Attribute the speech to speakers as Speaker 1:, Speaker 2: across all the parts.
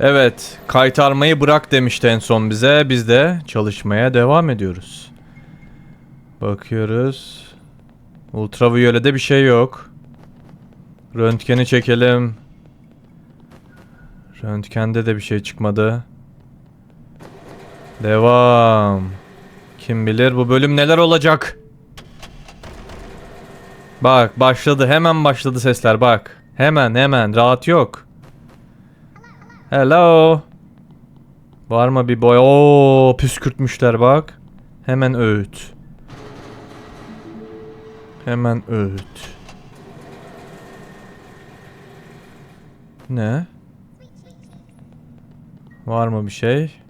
Speaker 1: Evet, kaytarmayı bırak demişti en son bize. Biz de çalışmaya devam ediyoruz. Bakıyoruz. Ultraviyolede bir şey yok. Röntgeni çekelim. Röntgende de bir şey çıkmadı. Devam. Kim bilir bu bölüm neler olacak? Bak başladı hemen başladı sesler bak. Hemen hemen rahat yok. Hello. Var mı bir boy? Oo püskürtmüşler bak. Hemen öğüt. Hemen öğüt. Ne? Var mı bir şey?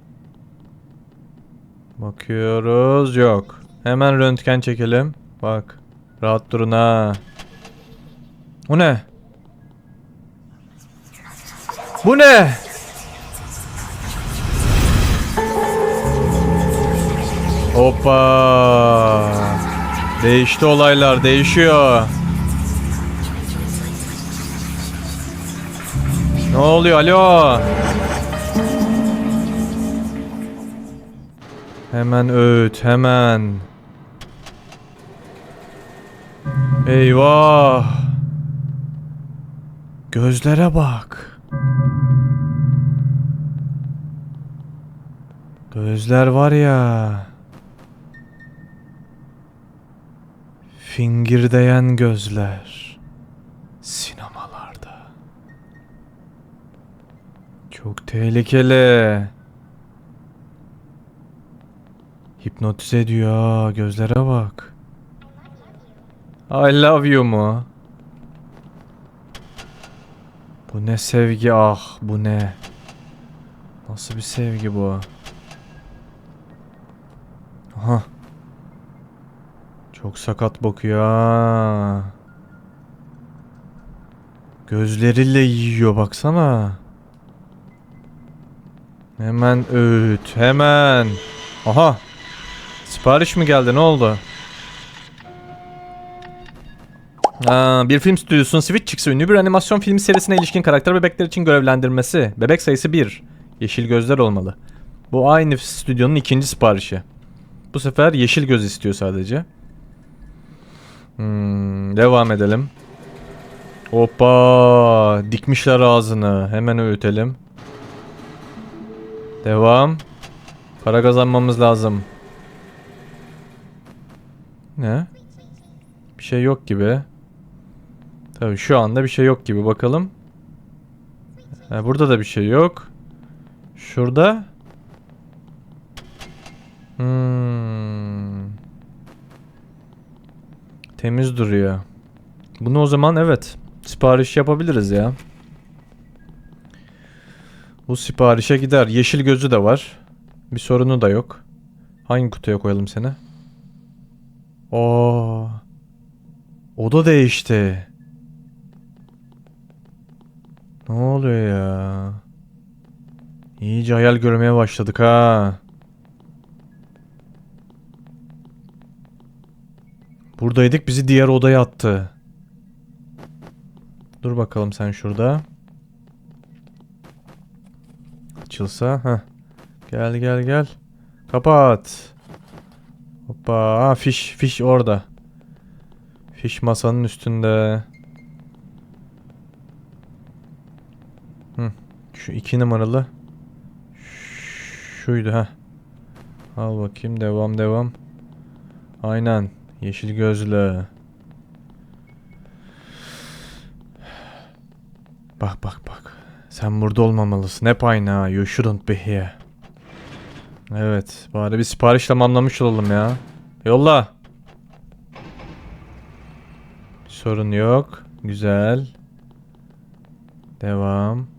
Speaker 1: Bakıyoruz. Yok. Hemen röntgen çekelim. Bak. Rahat durun ha. Bu ne? Bu ne? Hoppa. Değişti olaylar, değişiyor. Ne oluyor? Alo. Hemen öğüt, hemen. Eyvah. Gözlere bak. Gözler var ya. Fingirdeyen gözler. Sinemalarda. Çok tehlikeli. Hipnotize ediyor gözlere bak. I love you mu? Bu ne sevgi ah bu ne? Nasıl bir sevgi bu? Aha. Çok sakat bakıyor ha. Gözleriyle yiyor baksana. Hemen öğüt hemen. Aha. Sipariş mi geldi ne oldu? Aa, bir film stüdyosunun Switch çıksa ünlü bir animasyon film serisine ilişkin karakter bebekler için görevlendirmesi. Bebek sayısı 1. Yeşil gözler olmalı. Bu aynı stüdyonun ikinci siparişi. Bu sefer yeşil göz istiyor sadece. Hmm, devam edelim. Hoppa! Dikmişler ağzını. Hemen öğütelim. Devam. Para kazanmamız lazım. Ne? Bir şey yok gibi. Tabii şu anda bir şey yok gibi bakalım. Ha, burada da bir şey yok. Şurada. Hmm. Temiz duruyor. Bunu o zaman evet sipariş yapabiliriz ya. Bu siparişe gider. Yeşil gözü de var. Bir sorunu da yok. Hangi kutuya koyalım seni? Oo. O da değişti. Ne oluyor ya? İyice hayal görmeye başladık ha. Buradaydık bizi diğer odaya attı. Dur bakalım sen şurada. Açılsa. ha. Gel gel gel. Kapat. Hoppa. Aa, fiş fiş orada. Fiş masanın üstünde. Hı. Şu iki numaralı. Şuydu ha. Al bakayım devam devam. Aynen. Yeşil gözlü. Bak bak bak. Sen burada olmamalısın. Hep aynı ha. You shouldn't be here. Evet. Bari bir sipariş tamamlamış olalım ya. Yolla. Sorun yok. Güzel. Devam.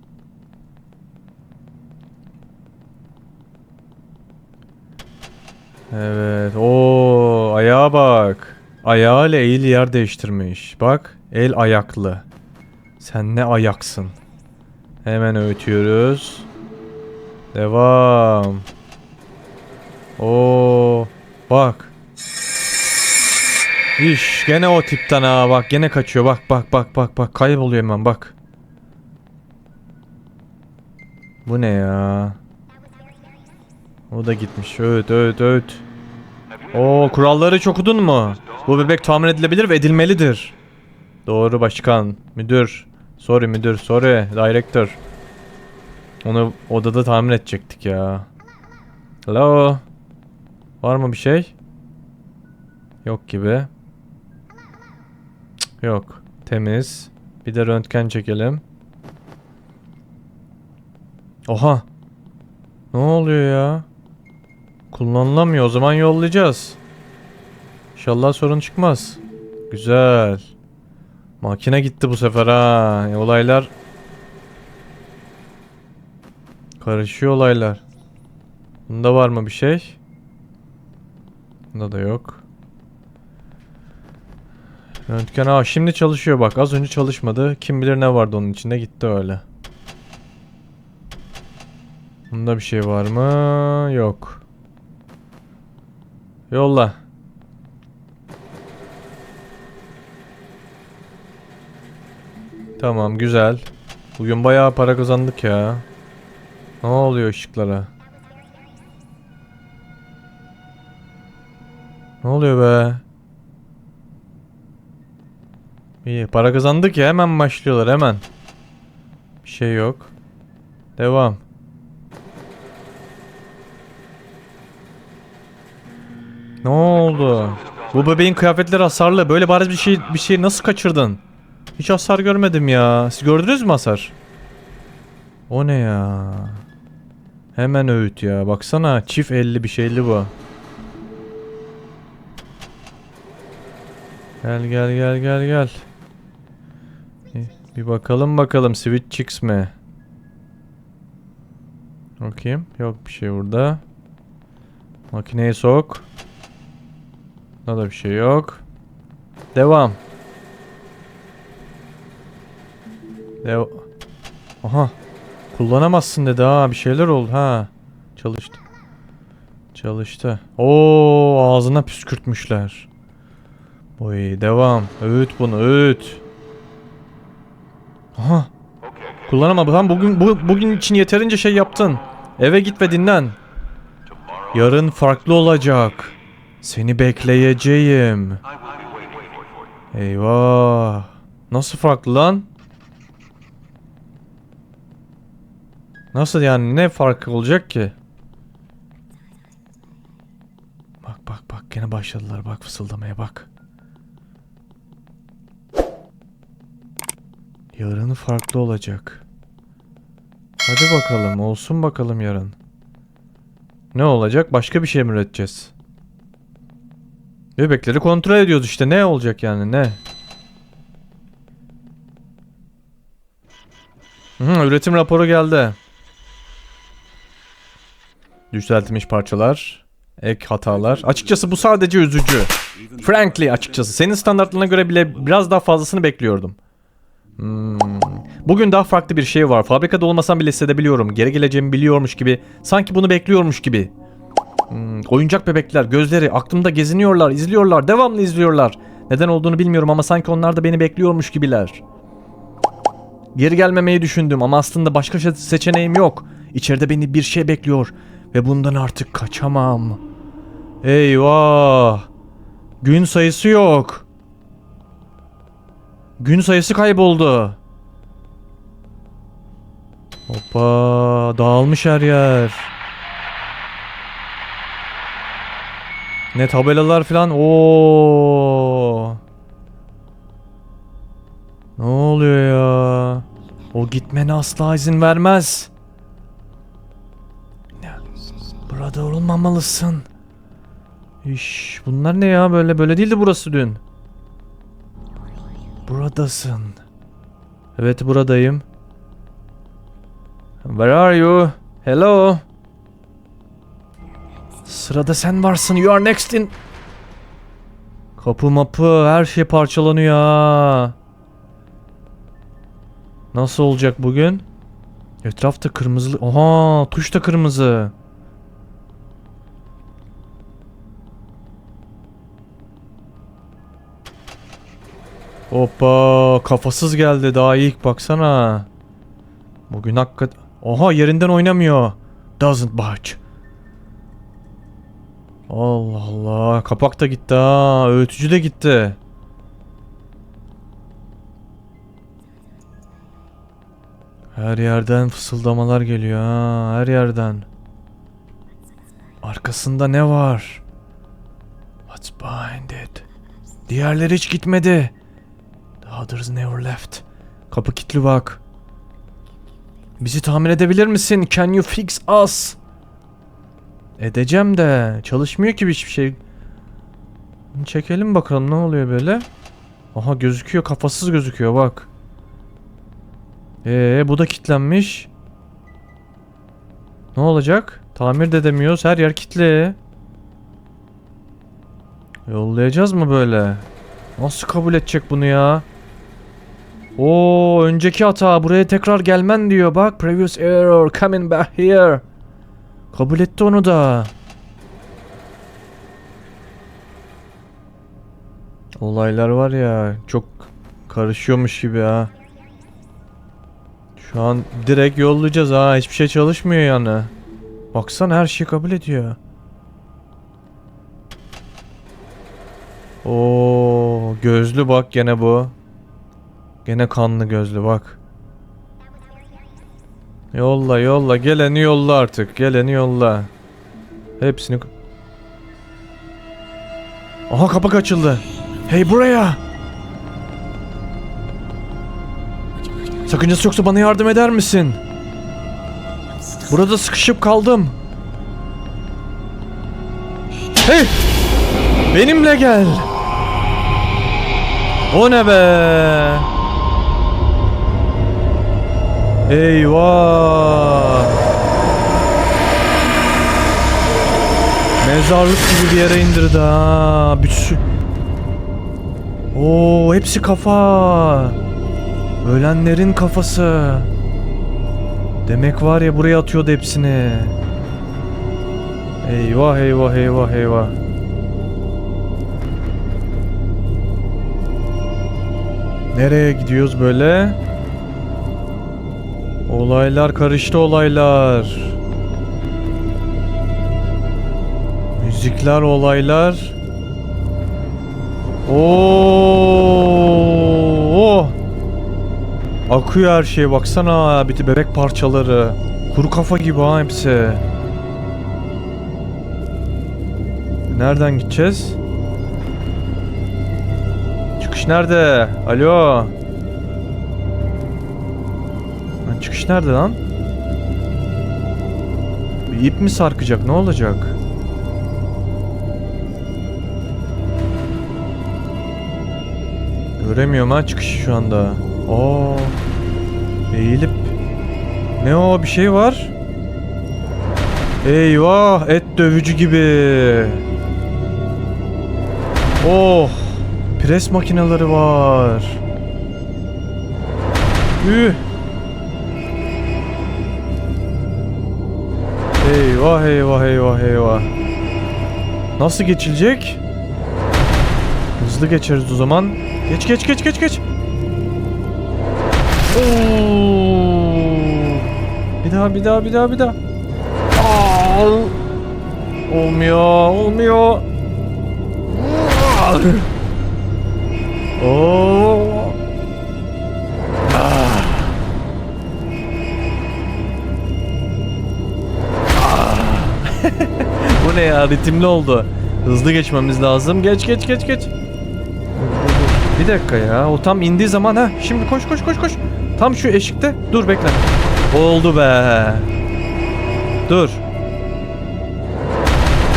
Speaker 1: Evet. Oo, ayağa bak. Ayağıyla el yer değiştirmiş. Bak, el ayaklı. Sen ne ayaksın? Hemen öğütüyoruz. Devam. Oo, bak. İş gene o tipten ha bak gene kaçıyor bak bak bak bak bak kayboluyor hemen bak. Bu ne ya? O da gitmiş. Öğüt öğüt öğüt. Oo kuralları hiç okudun mu? Bu bebek tamir edilebilir ve edilmelidir. Doğru başkan. Müdür. Sorry müdür. Sorry. Director. Onu odada tamir edecektik ya. Hello. Var mı bir şey? Yok gibi. Cık, Yok. Temiz. Bir de röntgen çekelim. Oha. Ne oluyor ya? Kullanılamıyor. O zaman yollayacağız. İnşallah sorun çıkmaz. Güzel. Makine gitti bu sefer ha. E, Olaylar karışıyor olaylar. Bunda var mı bir şey? Bunda da yok. Röntgen aa şimdi çalışıyor bak. Az önce çalışmadı. Kim bilir ne vardı onun içinde gitti öyle. Bunda bir şey var mı? Yok. Yolla. Tamam güzel. Bugün bayağı para kazandık ya. Ne oluyor ışıklara? Ne oluyor be? İyi para kazandık ya hemen başlıyorlar hemen. Bir şey yok. Devam. Ne oldu? Bu bebeğin kıyafetleri hasarlı. Böyle bariz bir şey bir şey nasıl kaçırdın? Hiç hasar görmedim ya. Siz gördünüz mü hasar? O ne ya? Hemen öğüt ya. Baksana çift elli bir şeyli bu. Gel gel gel gel gel. Bir- bakalım bakalım Switch Chicks mi? Bakayım. Yok bir şey burada. Makineyi sok. Bunda da bir şey yok. Devam. Dev Aha. Kullanamazsın dedi ha. Bir şeyler oldu ha. Çalıştı. Çalıştı. Oo ağzına püskürtmüşler. Oy devam. Öğüt bunu öğüt. Aha. Kullanamadım. Tamam bugün bu, bugün için yeterince şey yaptın. Eve git ve dinlen. Yarın farklı olacak. Seni bekleyeceğim. Eyvah. Nasıl farklı lan? Nasıl yani ne farkı olacak ki? Bak bak bak gene başladılar bak fısıldamaya bak. Yarın farklı olacak. Hadi bakalım olsun bakalım yarın. Ne olacak? Başka bir şey mi üreteceğiz? Bebekleri kontrol ediyoruz işte. Ne olacak yani ne? Hı, üretim raporu geldi. Düzeltilmiş parçalar. Ek hatalar. Açıkçası bu sadece üzücü. Frankly açıkçası. Senin standartlarına göre bile biraz daha fazlasını bekliyordum. Hmm. Bugün daha farklı bir şey var. Fabrikada olmasam bile hissedebiliyorum. Geri geleceğimi biliyormuş gibi. Sanki bunu bekliyormuş gibi. Hmm, oyuncak bebekler, gözleri aklımda geziniyorlar, izliyorlar, devamlı izliyorlar. Neden olduğunu bilmiyorum ama sanki onlar da beni bekliyormuş gibiler. Geri gelmemeyi düşündüm ama aslında başka seçeneğim yok. İçeride beni bir şey bekliyor ve bundan artık kaçamam. Eyvah! Gün sayısı yok. Gün sayısı kayboldu. Hoppa, dağılmış her yer. Ne tabelalar falan. Oo. Ne oluyor ya? O gitmene asla izin vermez. Burada olmamalısın. İş, bunlar ne ya böyle böyle değildi burası dün. Buradasın. Evet buradayım. Where are you? Hello. Sırada sen varsın. You are next in... Kapı mapı her şey parçalanıyor. Nasıl olacak bugün? Etrafta kırmızı... Oha tuş da kırmızı. Hoppa kafasız geldi daha ilk baksana. Bugün hakikat... Oha yerinden oynamıyor. Doesn't budge. Allah Allah. Kapak da gitti ha. Öğütücü de gitti. Her yerden fısıldamalar geliyor ha. Her yerden. Arkasında ne var? What's behind it? Diğerleri hiç gitmedi. The others never left. Kapı kilitli bak. Bizi tamir edebilir misin? Can you fix us? Edeceğim de çalışmıyor ki hiçbir şey. Çekelim bakalım ne oluyor böyle. Aha gözüküyor kafasız gözüküyor bak. Ee bu da kilitlenmiş. Ne olacak? Tamir de edemiyoruz. Her yer kilitli. Yollayacağız mı böyle? Nasıl kabul edecek bunu ya? Oo önceki hata buraya tekrar gelmen diyor bak previous error coming back here. Kabul etti onu da. Olaylar var ya çok karışıyormuş gibi ha. Şu an direkt yollayacağız ha hiçbir şey çalışmıyor yani. Baksana her şeyi kabul ediyor. Oo gözlü bak gene bu. Gene kanlı gözlü bak. Yolla yolla geleni yolla artık geleni yolla. Hepsini... Aha kapak açıldı. Hey buraya. Sakıncası yoksa bana yardım eder misin? Burada sıkışıp kaldım. Hey! Benimle gel. O ne be? Eyvah! Mezarlık gibi bir yere indirdi ha. Bütün... Oo, hepsi kafa. Ölenlerin kafası. Demek var ya buraya atıyordu hepsini. Eyvah eyvah eyvah eyvah. Nereye gidiyoruz böyle? Olaylar karıştı olaylar. Müzikler olaylar. Oo! Akıyor her şey baksana. Bir bebek parçaları. Kuru kafa gibi ha hepsi. Nereden gideceğiz? Çıkış nerede? Alo. Nerede lan? Bir ip mi sarkacak? Ne olacak? Göremiyorum ha çıkışı şu anda. Aa. Eğilip ne o bir şey var? Eyvah et dövücü gibi. Oh. Pres makineleri var. Üh. Eyvah eyvah eyvah eyvah. Nasıl geçilecek? Hızlı geçeriz o zaman. Geç geç geç geç geç. Oo. Bir daha bir daha bir daha bir daha. Aa. Olmuyor olmuyor. Oo. Ne ya ritimli oldu. Hızlı geçmemiz lazım. Geç geç geç geç. Bir dakika ya. O tam indiği zaman ha. Şimdi koş koş koş koş. Tam şu eşikte. Dur bekle. Oldu be. Dur.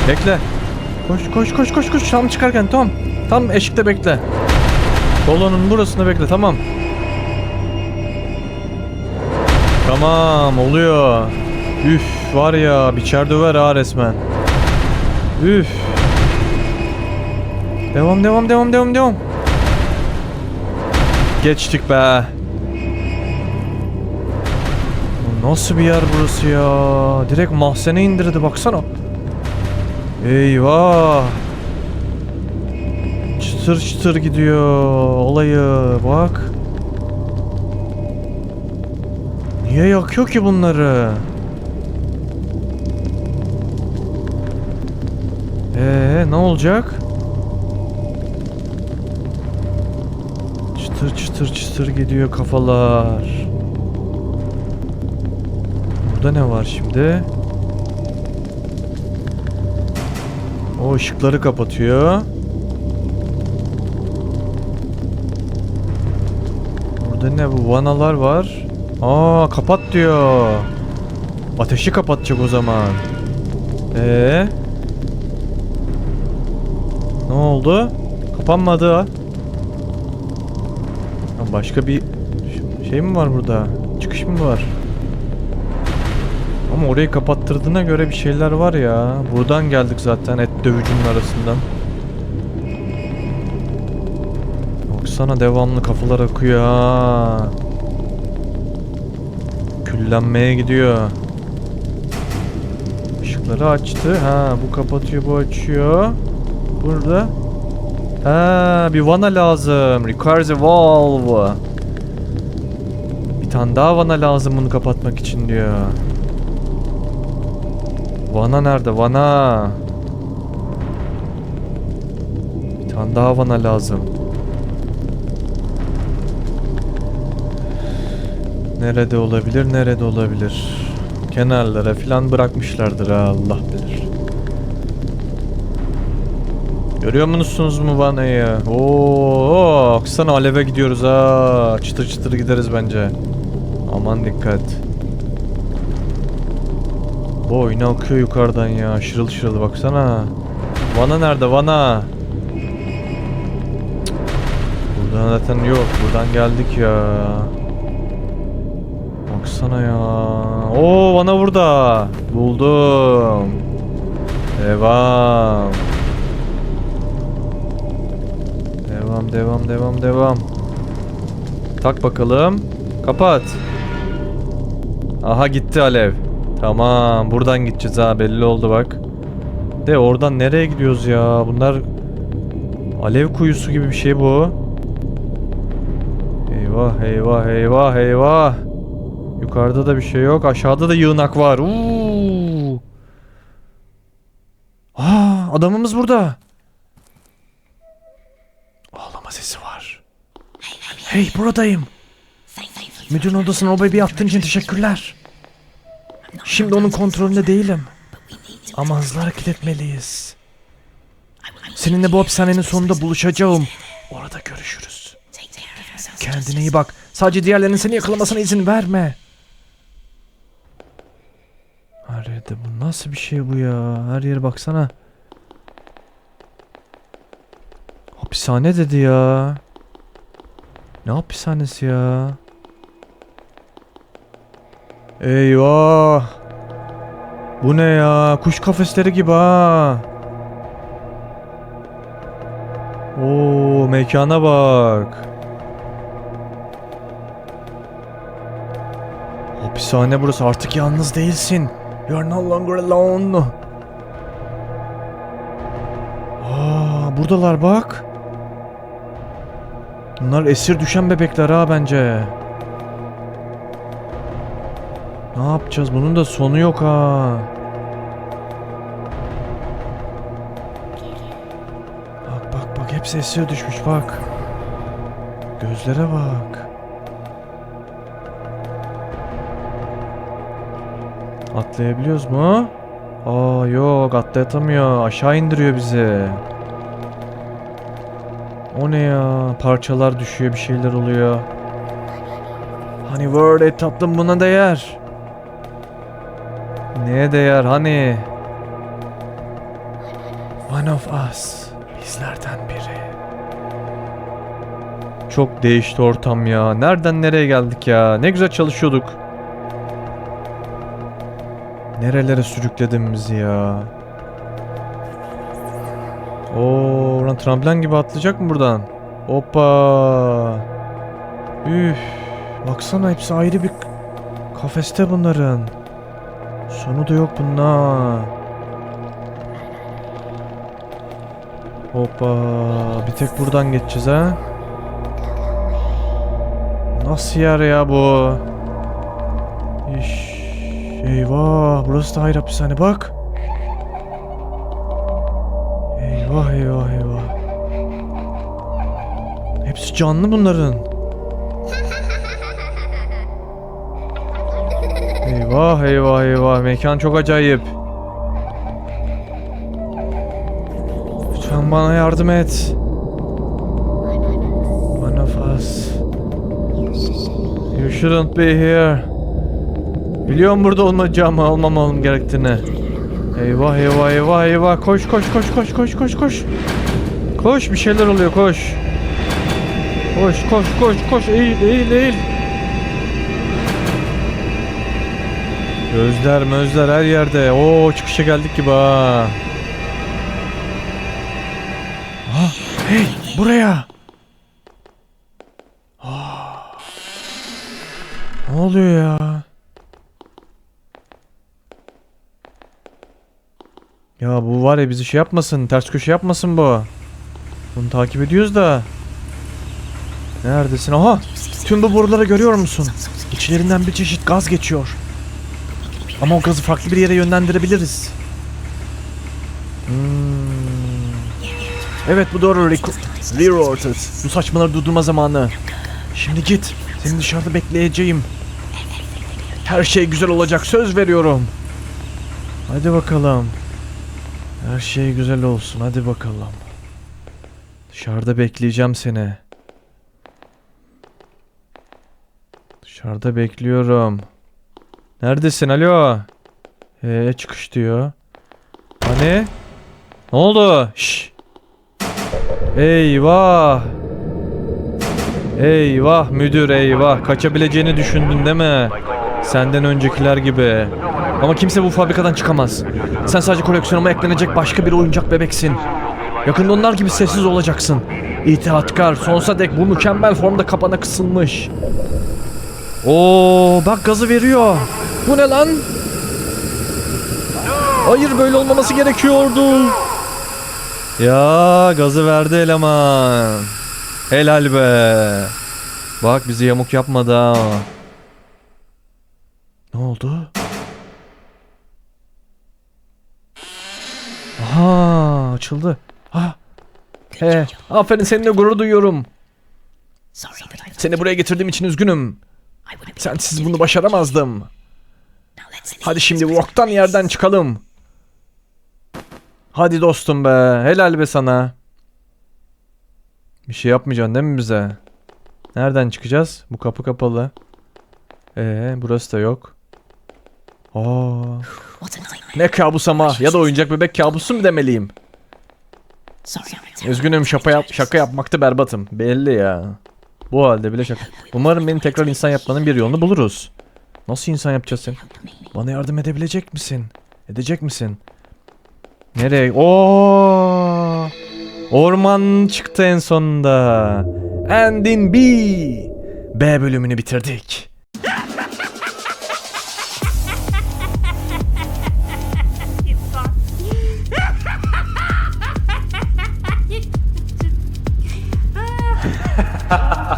Speaker 1: Bekle. Koş koş koş koş koş. Tam çıkarken tamam. Tam eşikte bekle. Kolonun burasında bekle tamam. Tamam oluyor. Üf var ya biçer döver ha resmen. Üf. Devam devam devam devam devam. Geçtik be. Nasıl bir yer burası ya? Direkt mahzene indirdi baksana. Eyvah. Çıtır çıtır gidiyor olayı bak. Niye yakıyor ki bunları? Ee ne olacak? Çıtır çıtır çıtır gidiyor kafalar. Burada ne var şimdi? O ışıkları kapatıyor. Burada ne bu vanalar var? Aa kapat diyor. Ateşi kapatacak o zaman. Ee? Ne oldu? Kapanmadı ha. Başka bir şey mi var burada? Çıkış mı var? Ama orayı kapattırdığına göre bir şeyler var ya. Buradan geldik zaten et dövücünün arasından. Baksana devamlı kafalar akıyor ha. Küllenmeye gidiyor. Işıkları açtı. Ha bu kapatıyor bu açıyor. Burada. Ha bir vana lazım. Requires a valve. Bir tane daha vana lazım bunu kapatmak için diyor. Vana nerede? Vana. Bir tane daha vana lazım. Nerede olabilir? Nerede olabilir? Kenarlara filan bırakmışlardır Allah bilir. Görüyor musunuz mu vanayı? Oo, baksana aleve gidiyoruz ha. Çıtır çıtır gideriz bence. Aman dikkat. Bu oyuna akıyor yukarıdan ya. Şırıl şırıl baksana. Vana nerede? Vana. Cık. Buradan zaten yok. Buradan geldik ya. Baksana ya. Oo Vana burada. Buldum. Devam. Devam devam devam. Tak bakalım. Kapat. Aha gitti alev. Tamam buradan gideceğiz ha belli oldu bak. De oradan nereye gidiyoruz ya? Bunlar alev kuyusu gibi bir şey bu. Eyvah eyvah eyvah eyvah. Yukarıda da bir şey yok. Aşağıda da yığınak var. Uuu. Aa, adamımız burada. Hey buradayım. Müdürün odasına o bebeği attığın için teşekkürler. Şimdi onun kontrolünde değilim. Ama hızlı hareket etmeliyiz. Seninle bu hapishanenin sonunda buluşacağım. Orada görüşürüz. Kendine iyi bak. Sadece diğerlerinin seni yakalamasına izin verme. Her yerde bu nasıl bir şey bu ya? Her yere baksana. Hapishane dedi ya. Ne hapishanesi ya? Eyvah. Bu ne ya? Kuş kafesleri gibi ha. Oo, mekana bak. Hapishane burası. Artık yalnız değilsin. You're no longer alone. Aa, buradalar bak. Bunlar esir düşen bebekler ha bence. Ne yapacağız? Bunun da sonu yok ha. Bak bak bak hepsi esir düşmüş bak. Gözlere bak. Atlayabiliyoruz mu? Aa yok atlayatamıyor. Aşağı indiriyor bizi. O ne ya? Parçalar düşüyor bir şeyler oluyor. Hani World et tatlım buna değer. Neye değer hani? One of us. Bizlerden biri. Çok değişti ortam ya. Nereden nereye geldik ya? Ne güzel çalışıyorduk. Nerelere sürükledin bizi ya? Oo, buradan tramplen gibi atlayacak mı buradan? Hoppa. Üf. Baksana hepsi ayrı bir kafeste bunların. Sonu da yok bunlar. Hoppa. Bir tek buradan geçeceğiz ha. Nasıl yer ya bu? İş. Eyvah burası da ayrı hapishane bak. Eyvah eyvah eyvah. Hepsi canlı bunların. Eyvah eyvah eyvah mekan çok acayip. Lütfen bana yardım et. Of us. You shouldn't be here. Biliyorum burada olmayacağımı, olmamam gerektiğini. Eyvah eyvah eyvah eyvah. Koş koş koş koş koş koş koş. Koş bir şeyler oluyor koş. Koş koş koş koş eğil eğil eğil. Gözler mözler her yerde. Oo çıkışa geldik gibi ha. Ah, hey buraya. Ah. Ne oluyor ya? Ya bu var ya bizi şey yapmasın, ters köşe yapmasın bu. Bunu takip ediyoruz da. Neredesin? Aha! Tüm bu boruları görüyor musun? İçlerinden bir çeşit gaz geçiyor. Ama o gazı farklı bir yere yönlendirebiliriz. Hmm. Evet bu doğru. Rerouted. Bu saçmaları durdurma zamanı. Şimdi git. Seni dışarıda bekleyeceğim. Her şey güzel olacak söz veriyorum. Hadi bakalım. Her şey güzel olsun hadi bakalım. Dışarıda bekleyeceğim seni. Dışarıda bekliyorum. Neredesin alo? Ee çıkış diyor. Hani? Ne oldu? Şş. Eyvah. Eyvah müdür eyvah. Kaçabileceğini düşündün değil mi? Senden öncekiler gibi. Ama kimse bu fabrikadan çıkamaz. Sen sadece koleksiyonuma eklenecek başka bir oyuncak bebeksin. Yakında onlar gibi sessiz olacaksın. İtaatkar, sonsuza dek bu mükemmel formda kapana kısılmış. Oo, bak gazı veriyor. Bu ne lan? Hayır böyle olmaması gerekiyordu. Ya gazı verdi eleman. Helal be. Bak bizi yamuk yapmadı ha. Ne oldu? Aha açıldı. Ha. He, aferin seninle gurur duyuyorum. Seni buraya getirdiğim için üzgünüm. Sensiz bunu başaramazdım. Hadi şimdi bu yerden çıkalım. Hadi dostum be. Helal be sana. Bir şey yapmayacaksın değil mi bize? Nereden çıkacağız? Bu kapı kapalı. Ee, burası da yok. Aa, ne kabus ama ya da oyuncak bebek kabusu mu demeliyim? Üzgünüm şaka, yap şaka yapmakta berbatım. Belli ya. Bu halde bile şaka. Umarım beni tekrar insan yapmanın bir yolunu buluruz. Nasıl insan yapacağız sen? Bana yardım edebilecek misin? Edecek misin? Nereye? Oo! Orman çıktı en sonunda. And in B. B bölümünü bitirdik. ha ha ha